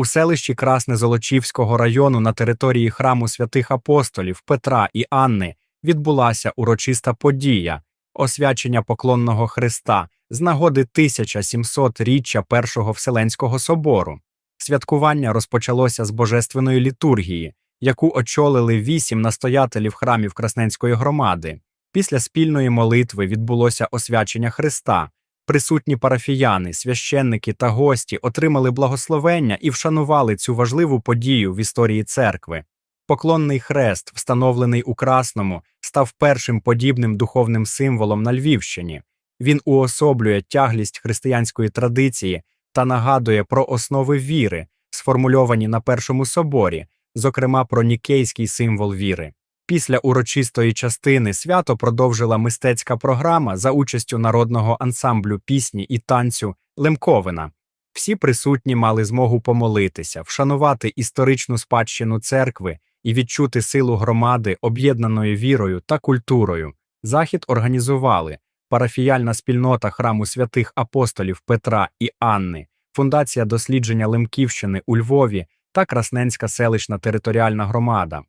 У селищі Красне Золочівського району на території храму святих апостолів Петра і Анни відбулася урочиста подія освячення поклонного Христа з нагоди 1700-річчя Першого Вселенського собору. Святкування розпочалося з божественної літургії, яку очолили вісім настоятелів храмів Красненської громади. Після спільної молитви відбулося освячення Христа. Присутні парафіяни, священники та гості отримали благословення і вшанували цю важливу подію в історії церкви. Поклонний хрест, встановлений у Красному, став першим подібним духовним символом на Львівщині. Він уособлює тяглість християнської традиції та нагадує про основи віри, сформульовані на Першому соборі, зокрема про нікейський символ віри. Після урочистої частини свято продовжила мистецька програма за участю народного ансамблю пісні і танцю Лемковина. Всі присутні мали змогу помолитися, вшанувати історичну спадщину церкви і відчути силу громади, об'єднаної вірою та культурою. Захід організували парафіяльна спільнота храму святих апостолів Петра і Анни, Фундація дослідження Лемківщини у Львові та Красненська селищна територіальна громада.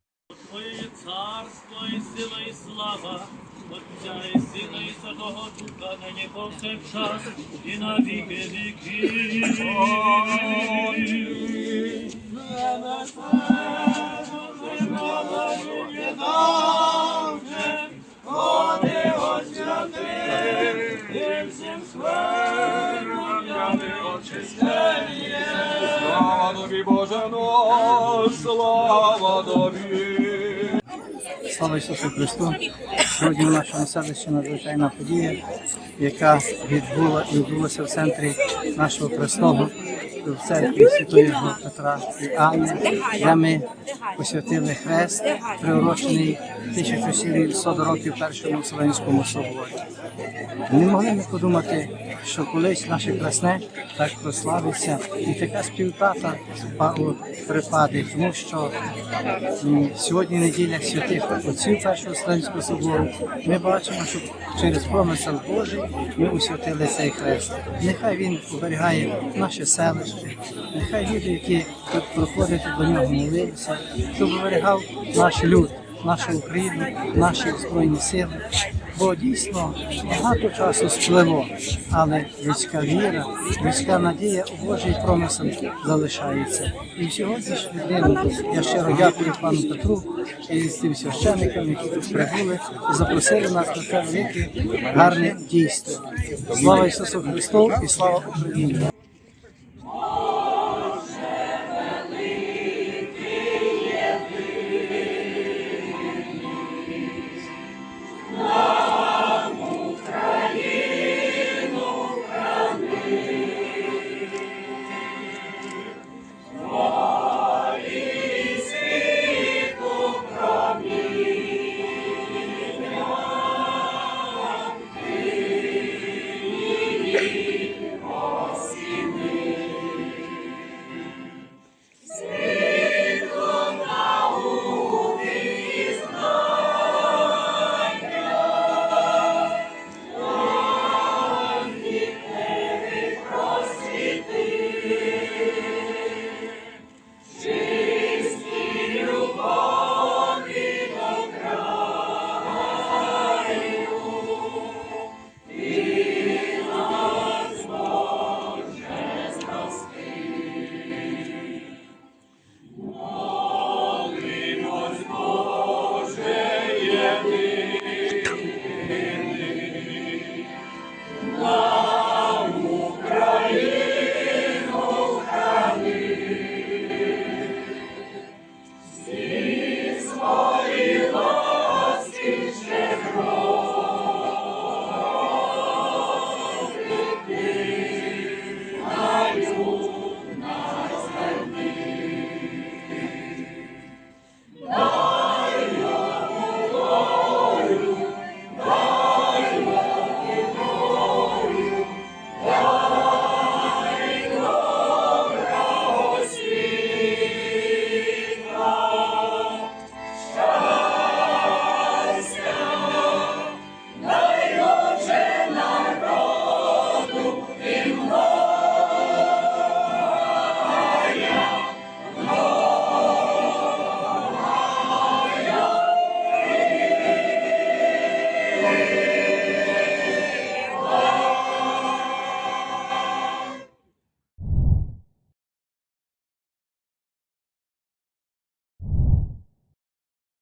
Царство і сила і слава, Отця і Сина і Святого Духа, нині повсякчас і на віки віків. Ходи, освяти, і всім сверху, очистення. Слава тобі, Боже наш, слава тобі. Слава Ісусу Христу! Сьогодні в нашому селищі надзвичайна подія, яка відбула відбулася в центрі нашого Кресного в церкві Святого Петра і Анни, де ми посвятили хрест, приурочений 1700 років першому Вселенському соборі. Не могли ми подумати, що колись наше красне так прославиться, і така співтата припаде, тому що сьогодні неділя святих отців Першого Вселенського собору. Ми бачимо, що через промисел Божий ми усвятили цей хрест. Нехай він оберігає наше селище, нехай люди, які тут проходять до нього молилися, щоб оберігав наш люд, нашу Україну, наші збройні сили. Бо дійсно багато часу спливо, але людська віра, людська надія у Божий промисел залишається. І в сьогоднішню днину я щиро дякую пану Петру і тим священникам, які тут прибули і запросили нас на це велике гарне дійство. Слава Ісусу Христу і слава Україні!